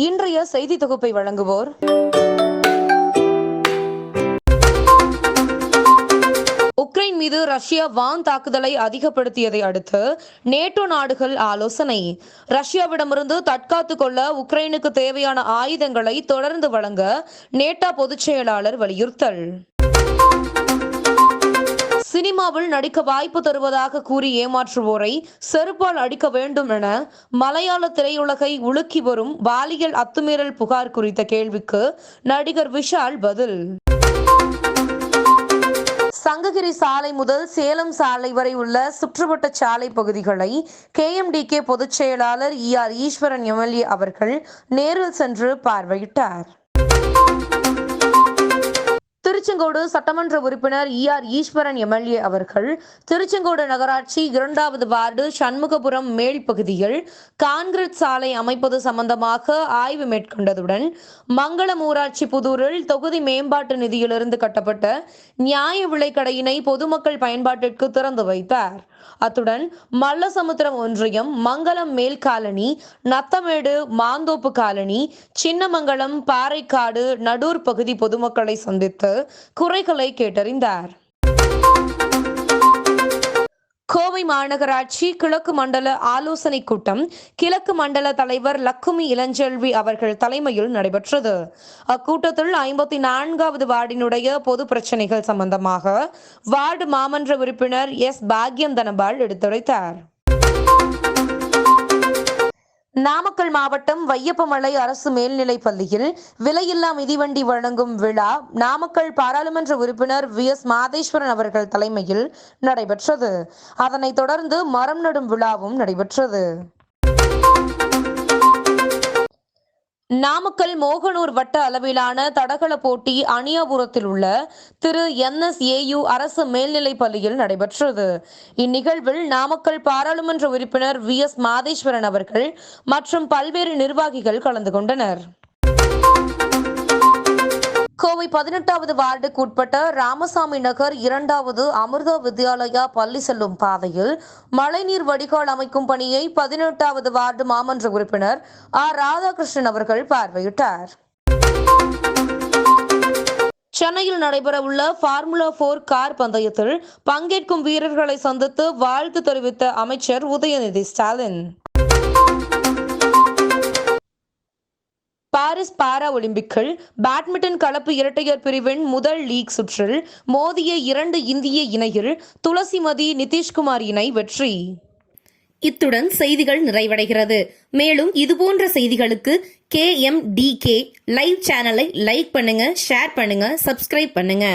இன்றைய செய்தி தொகுப்பை வழங்குவோர். உக்ரைன் மீது ரஷ்யா வான் தாக்குதலை அதிகப்படுத்தியதை அடுத்து நேட்டோ நாடுகள் ஆலோசனை. ரஷ்யாவிடமிருந்து தற்காத்துக் கொள்ள உக்ரைனுக்கு தேவையான ஆயுதங்களை தொடர்ந்து வழங்க நேட்டோ பொதுச் செயலாளர் வலியுறுத்தல். சினிமாவில் நடிக்க வாய்ப்பு தருவதாக கூறி ஏமாற்றுவோரை செருப்பால் அடிக்க வேண்டும் என மலையாள திரையுலகை உலுக்கி வரும் பாலியல் அத்துமீறல் புகார் குறித்த கேள்விக்கு நடிகர் விஷால் பதில். சங்ககிரி சாலை முதல் சேலம் சாலை வரை உள்ள சுற்றுவட்ட சாலை பகுதிகளை கேஎம்டிகே பொதுச் செயலாளர் இ ஆர் ஈஸ்வரன் எம்எல்ஏ அவர்கள் நேரில் சென்று பார்வையிட்டார். திருச்செங்கோடு சட்டமன்ற உறுப்பினர் இ ஆர் ஈஸ்வரன் எம்எல்ஏ அவர்கள் திருச்செங்கோடு நகராட்சி இரண்டாவது வார்டு சண்முகபுரம் மேல் பகுதியில் கான்கிரீட் சாலை அமைப்பது சம்பந்தமாக ஆய்வு மேற்கொண்டதுடன் மங்களம் ஊராட்சி புதூரில் தொகுதி மேம்பாட்டு நிதியிலிருந்து கட்டப்பட்ட நியாய விலைக்கடையினை பொதுமக்கள் பயன்பாட்டிற்கு திறந்து வைத்தார். அத்துடன் மல்லசமுத்திரம் ஒன்றியம் மங்களம் மேல் காலனி நத்தமேடு மாந்தோப்பு காலனி சின்னமங்கலம் பாறைக்காடு நடூர் பகுதி பொதுமக்களை சந்தித்து குறைகளை கேட்டறிந்தார். கோவை மாநகராட்சி கிழக்கு மண்டல ஆலோசனை கூட்டம் கிழக்கு மண்டல தலைவர் லக்குமி இளஞ்செல்வி அவர்கள் தலைமையில் நடைபெற்றது. அக்கூட்டத்தில் ஐம்பத்தி நான்காவது வார்டினுடைய பொது பிரச்சனைகள் சம்பந்தமாக வார்டு மாமன்ற உறுப்பினர் எஸ் பாக்யம் தனபால் எடுத்துரைத்தார். நாமக்கல் மாவட்டம் வையப்பமலை அரசு மேல்நிலைப் பள்ளியில் விலையில்லா மிதிவண்டி வழங்கும் விழா நாமக்கல் பாராளுமன்ற உறுப்பினர் வி. எஸ். மாதேஸ்வரன் அவர்கள் தலைமையில் நடைபெற்றது. அதனைத் தொடர்ந்து மரம் நடும் விழாவும் நடைபெற்றது. நாமக்கல் மோகனூர் வட்ட அளவிலான தடகள போட்டி அணியாபுரத்தில் உள்ள திரு என்எஸ்ஏயு அரசு மேல்நிலைப் பள்ளியில் நடைபெற்றது. இந்நிகழ்வில் நாமக்கல் பாராளுமன்ற உறுப்பினர் வி எஸ் மாதேஸ்வரன் அவர்கள் மற்றும் பல்வேறு நிர்வாகிகள் கலந்து கொண்டனர். கோவை பதினெட்டாவது வார்டுக்கு உட்பட்ட ராமசாமி நகர் இரண்டாவது அமிர்தா வித்யாலயா பள்ளி செல்லும் பாதையில் மழைநீர் வடிகால் அமைக்கும் பணியை பதினெட்டாவது வார்டு மாமன்ற உறுப்பினர் ஆர் ராதாகிருஷ்ணன் அவர்கள் பார்வையிட்டார். சென்னையில் நடைபெறவுள்ள ஃபார்முலா போர் கார் பந்தயத்தில் பங்கேற்கும் வீரர்களை சந்தித்து வாழ்த்து தெரிவித்த அமைச்சர் உதயநிதி ஸ்டாலின். பாரிஸ் பாரா ஒலிம்பிக்கில் பேட்மிண்டன் கலப்பு இரட்டையர் பிரிவின் முதல் லீக் சுற்றில் மோதிய இரண்டு இந்திய இணையில் துளசிமதி நிதிஷ்குமார் இணை வெற்றி. இத்துடன் செய்திகள் நிறைவடைகிறது. மேலும் இதுபோன்ற செய்திகளுக்கு K M D K live சேனலை லைக் பண்ணுங்க ஷேர் பண்ணுங்க சப்ஸ்கிரைப் பண்ணுங்க.